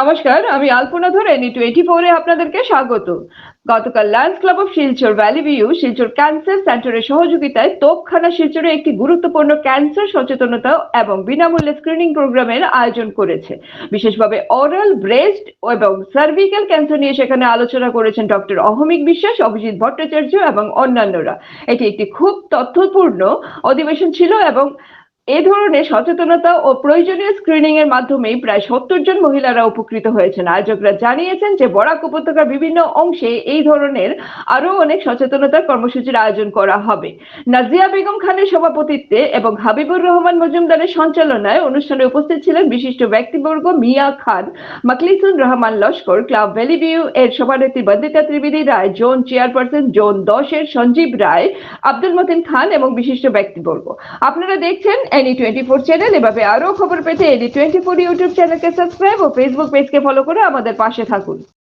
নমস্কার, আমি আলপনা ধরে এনি টোয়েন্টি ফোরে আপনাদেরকে স্বাগত। গতকাল lions club of Silchar valley view Silchar cancer সেন্টারের সহযোগিতায় তোপখানা শিলচরে একটি গুরুত্বপূর্ণ ক্যান্সার সচেতনতা এবং বিনামূল্যে স্ক্রিনিং প্রোগ্রামের আয়োজন করেছে। বিশেষভাবে অরাল ব্রেস্ট এবং সার্ভিক্যাল ক্যান্সার নিয়ে সেখানে আলোচনা করেছেন ডক্টর অহমিক বিশ্বাস, অভিজিৎ ভট্টাচার্য এবং অন্যান্যরা। এটি একটি খুব তথ্যপূর্ণ অধিবেশন ছিল এবং এ ধরনের সচেতনতা ও প্রয়োজনীয় স্ক্রিনিং এর মাধ্যমেই প্রায় সত্তর জন মহিলারা উপকৃত হয়েছেন। আয়োজকরা জানিয়েছেন যে বরাক উপত্যকার বিভিন্ন অংশে এই ধরনের আরও অনেক সচেতনতার কর্মসূচির আয়োজন করা হবে। নাজিয়া বেগম খানের সভাপতিত্বে এবং হাবিবুর রহমান মজুমদারের সঞ্চালনায় অনুষ্ঠানে উপস্থিত ছিলেন বিশিষ্ট ব্যক্তিবর্গ Miya Khan, Maklisun Rahman Laskar, club valley view এর সভানেত্রী Bandita Trivedi Roy, zone chairperson zone দশের সঞ্জীব রায়, আব্দুল মতিন খান এবং বিশিষ্ট ব্যক্তিবর্গ। আপনারা দেখছেন এনি টোয়েন্টি ফোর চ্যানেল এভাবে আরও খবর পেতে এনি টোয়েন্টি ফোর ইউটিউব চ্যানেলকে সাবস্ক্রাইব ও ফেসবুক পেজকে ফলো করে আমাদের পাশে থাকুন।